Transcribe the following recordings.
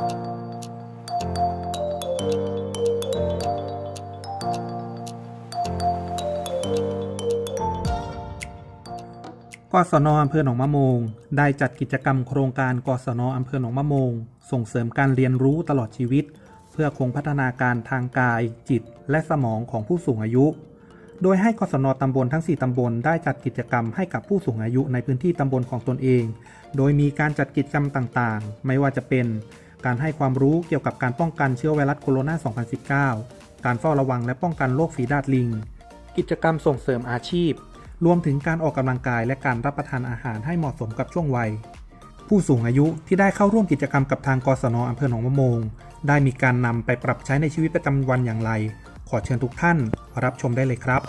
กศนอำเภอหนองมะโมง ได้จัดกิจกรรมโครงการกศนอำเภอหนองมะโมง ส่งเสริมการเรียนรู้ตลอดชีวิต เพื่อคงพัฒนาการทางกาย จิต และสมองของผู้สูงอายุ โดยให้กศนตำบลทั้ง 4 ตำบลได้จัดกิจกรรมให้กับผู้สูงอายุในพื้นที่ตำบลของตนเอง โดยมีการจัดกิจกรรมต่างๆ ไม่ว่าจะเป็น การให้ความรู้เกี่ยวกับการป้องกันเชื้อไวรัสโคโรนา 2019 การเฝ้าระวังและป้องกันโรคฝีดาษลิง กิจกรรมส่งเสริมอาชีพ รวมถึงการออกกำลังกายและการรับประทานอาหารให้เหมาะสมกับช่วงวัย ผู้สูงอายุที่ได้เข้าร่วมกิจกรรมกับทางกศนอำเภอหนองมะโมง ได้มีการนำไปปรับใช้ในชีวิตประจำวันอย่างไร ขอเชิญทุกท่านรับชมได้เลยครับ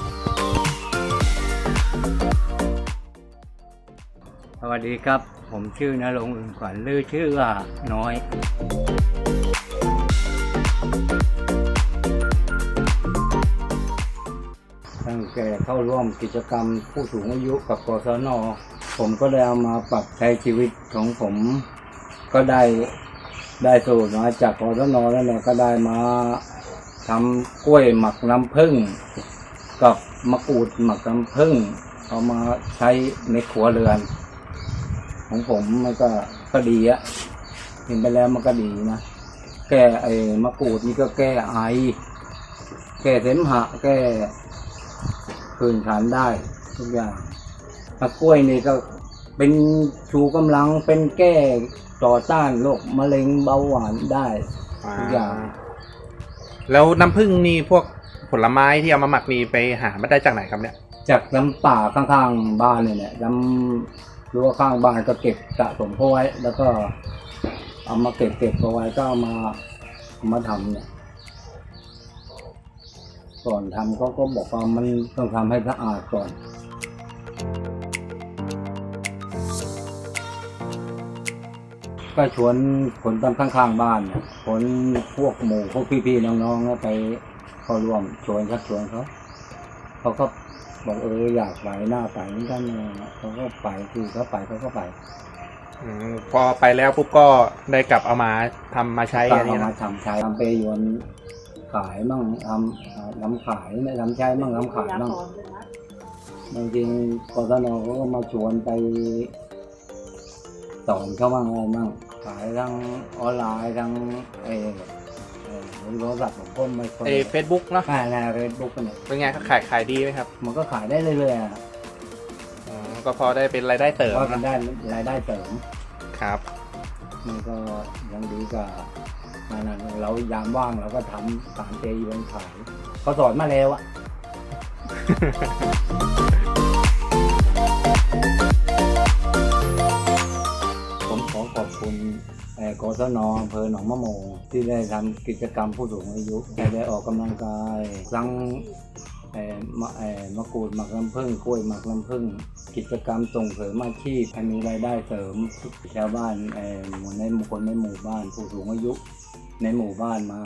สวัสดีครับ ผมชื่อนรงค์อึ่งขวัญหรือชื่อว่าน้อย ตั้งแต่เข้าร่วมกิจกรรมผู้สูงอายุกับกศน ผมก็ได้เอามาปรับใช้ชีวิตของผม ก็ได้ได้สูตรมาจากกศนแล้วเนี่ยก็ได้มาทำกล้วยหมักน้ำผึ้งกับมะกรูดหมักน้ำผึ้งเอามาใช้ในครัวเรือน ของผมมันก็ก็ดีอะเห็นไปแล้วมันก็ดีนะ แก้ไอ้มะกรูดนี่ก็แก้ไอ แก้เสมหะ แก้ผื่นขันได้ ทุกอย่างมะกล้วยนี่ก็เป็นชูกำลังเป็นแก้ต่อต้านโรคมะเร็งเบาหวานได้ทุกอย่าง แล้วน้ำผึ้งนี่พวกผลไม้ที่เอามาหมักนี่ไปหามาได้จากไหนครับเนี่ย จากน้ำป่าข้างๆบ้านเนี่ยแหละน้ำ รั้วข้างบ้านก็เก็บสะสมเข้าไว้ แล้วก็เอามาเก็บเก็บเอาไว้ก็เอามาเอามาทำเนี่ย ก่อนทำเขาก็บอกว่ามันต้องทำให้สะอาดก่อนก็ชวนคนตามข้างๆบ้านเนี่ยคนพวกหมู่พวกพี่ๆน้องๆเนี่ยไปเข้าร่วมชวนชักชวนเขา เขาก็บอกเอออยากไปหน้าไปเหมือนกันเนี่ยเขาก็ไปคือเขาไปเขาก็ไปอมพอไปแล้วปุ๊บก็ได้กลับเอามาทำมาใช้ก็อันเอานี้มานะทำใช้ทำไปยวนขายมั่งทำอ่าทำขายไม่ทำใช้มั่งทำขายมั่ง บางทีกศนเขาก็มาชวนไปสอนเขาบ้างอะไรมั่งขายทั้งออนไลน์ทั้งเออเออ โทรศัพท์ผมก็ไม่ค่อยไอ้เฟซบุ๊กเนาะอ่าในเฟซบุ๊กเนี่ยเป็นไงก็ขายขายดีไหมครับมันก็ขายได้เรื่อยๆอะอ๋อก็พอได้เป็นรายได้เสริมเพราะมันนะได้รายได้เสริม ครับ มันก็ยังดีกว่านั่นนะเรายามว่างเราก็ทำสารเจยวนขายเขาสอนมาแล้วอะผมขอขอบคุณเอ่อ กศนอำเภอหนองมะโมงที่ได้ทำกิจกรรมผู้สูงอายุ ได้ได้ออกกำลังกายทั้งเอ่อมะมะกรูดหมักน้ำผึ้งกล้วยหมักน้ำผึ้งกิจกรรมส่งเสริมอาชีพให้มีรายได้เสริมชาวบ้านเอ่อหมู่ในหมู่คนในหมู่บ้านผู้สูงอายุ ในหมู่บ้านมา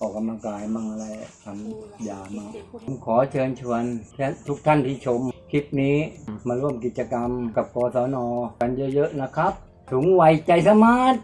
ออกกำลังกายมั่งอะไรทำยามาผมขอเชิญชวนทุกท่านที่ชมคลิปนี้มาร่วมกิจกรรมกับกศนกันเยอะๆนะครับ ถุงไวใจสมาร์ท